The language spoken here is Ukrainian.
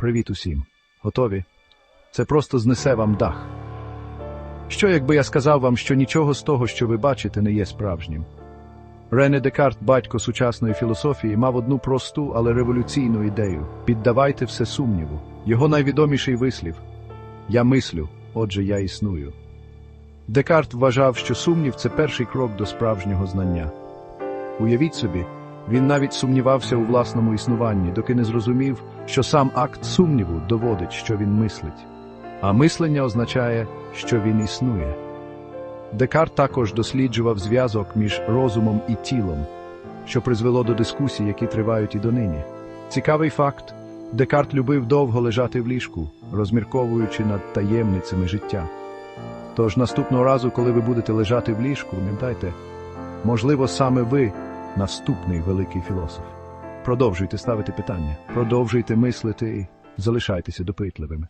Привіт усім. Готові? Це просто знесе вам дах. Що, якби я сказав вам, що нічого з того, що ви бачите, не є справжнім? Рене Декарт, батько сучасної філософії, мав одну просту, але революційну ідею піддавайте все сумніву. Його найвідоміший вислів Я мислю, отже, я існую. Декарт вважав, що сумнів це перший крок до справжнього знання. Уявіть собі, він навіть сумнівався у власному існуванні, доки не зрозумів, що сам акт сумніву доводить, що він мислить, а мислення означає, що він існує. Декарт також досліджував зв'язок між розумом і тілом, що призвело до дискусій, які тривають і донині. Цікавий факт Декарт любив довго лежати в ліжку, розмірковуючи над таємницями життя. Тож наступного разу, коли ви будете лежати в ліжку, пам'ятайте, можливо, саме ви наступний великий філософ. Продовжуйте ставити питання, продовжуйте мислити і залишайтеся допитливими.